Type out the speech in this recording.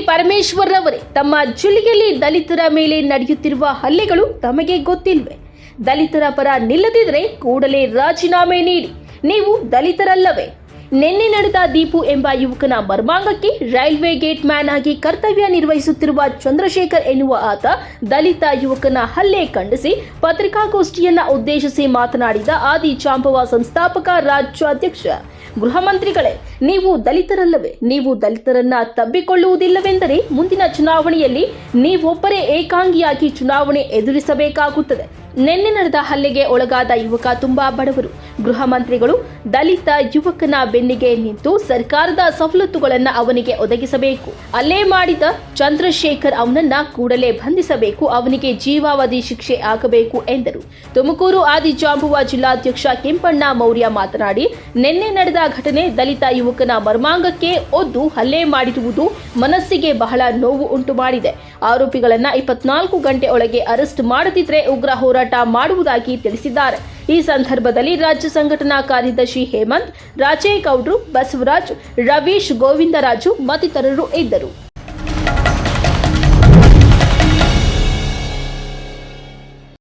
ಪರಮೇಶ್ವರ್ ಅವರೇ ತಮ್ಮ ಜಿಲ್ಲೆಯಲ್ಲಿ ದಲಿತರ ಮೇಲೆ ನಡೆಯುತ್ತಿರುವ ಹಲ್ಲೆಗಳು ತಮಗೆ ಗೊತ್ತಿಲ್ವೆ? ದಲಿತರ ಪರ ನಿಲ್ಲದಿದ್ರೆ ಕೂಡಲೇ ರಾಜೀನಾಮೆ ನೀಡಿ. ನೀವು ದಲಿತರಲ್ಲವೇ? ನಿನ್ನೆ ನಡೆದ ದೀಪು ಎಂಬ ಯುವಕನ ಮರ್ಮಾಂಗಕ್ಕೆ ರೈಲ್ವೆ ಗೇಟ್ ಮ್ಯಾನ್ ಆಗಿ ಕರ್ತವ್ಯ ನಿರ್ವಹಿಸುತ್ತಿರುವ ಚಂದ್ರಶೇಖರ್ ಎನ್ನುವ ಆತ ದಲಿತ ಯುವಕನ ಹಲ್ಲೆ ಖಂಡಿಸಿ ಪತ್ರಿಕಾಗೋಷ್ಠಿಯನ್ನ ಉದ್ದೇಶಿಸಿ ಮಾತನಾಡಿದ ಆದಿ ಚಾಂಪವ ಸಂಸ್ಥಾಪಕ ರಾಜ್ಯಾಧ್ಯಕ್ಷ. ಗೃಹ ಮಂತ್ರಿಗಳೇ, ನೀವು ದಲಿತರಲ್ಲವೇ? ನೀವು ದಲಿತರನ್ನ ತಬ್ಬಿಕೊಳ್ಳುವುದಿಲ್ಲವೆಂದರೆ ಮುಂದಿನ ಚುನಾವಣೆಯಲ್ಲಿ ನೀವೊಬ್ಬರೇ ಏಕಾಂಗಿಯಾಗಿ ಚುನಾವಣೆ ಎದುರಿಸಬೇಕಾಗುತ್ತದೆ. ನಿನ್ನೆ ನಡೆದ ಹಲ್ಲೆಗೆ ಒಳಗಾದ ಯುವಕ ತುಂಬಾ ಬಡವರು. ಗೃಹ ಮಂತ್ರಿಗಳು, ದಲಿತ ಯುವಕನ ಬೆನ್ನಿಗೆ ನಿಂತು ಸರ್ಕಾರದ ಸವಲತ್ತುಗಳನ್ನು ಅವನಿಗೆ ಒದಗಿಸಬೇಕು. ಅಲ್ಲೇ ಮಾಡಿದ ಚಂದ್ರಶೇಖರ್ ಅವನನ್ನ ಕೂಡಲೇ ಬಂಧಿಸಬೇಕು, ಅವನಿಗೆ ಜೀವಾವಧಿ ಶಿಕ್ಷೆ ಆಗಬೇಕು ಎಂದರು. ತುಮಕೂರು ಆದಿಜಾಂಬುವ ಜಿಲ್ಲಾಧ್ಯಕ್ಷ ಕೆಂಪಣ್ಣ ಮೌರ್ಯ ಮಾತನಾಡಿ, ನಿನ್ನೆ ನಡೆದ ಘಟನೆ ದಲಿತ ಯುವಕನ ಮರ್ಮಾಂಗಕ್ಕೆ ಒದ್ದು ಹಲ್ಲೆ ಮಾಡಿರುವುದು ಮನಸ್ಸಿಗೆ ಬಹಳ ನೋವು ಉಂಟು ಮಾಡಿದೆ. ಆರೋಪಿಗಳನ್ನ ಇಪ್ಪತ್ನಾಲ್ಕು ಗಂಟೆ ಒಳಗೆ ಅರೆಸ್ಟ್ ಮಾಡದಿದ್ರೆ ಉಗ್ರ ಹೋರಾಟ ಮಾಡುವುದಾಗಿ ತಿಳಿಸಿದ್ದಾರೆ. ಈ ಸಂದರ್ಭದಲ್ಲಿ ರಾಜ್ಯ ಸಂಘಟನಾ ಕಾರ್ಯದರ್ಶಿ ಹೇಮಂತ್ ರಾಜೇಗೌಡ್ರು ಬಸವರಾಜ್ ರವೀಶ್ ಗೋವಿಂದರಾಜು ಮತ್ತಿತರರು ಇದ್ದರು.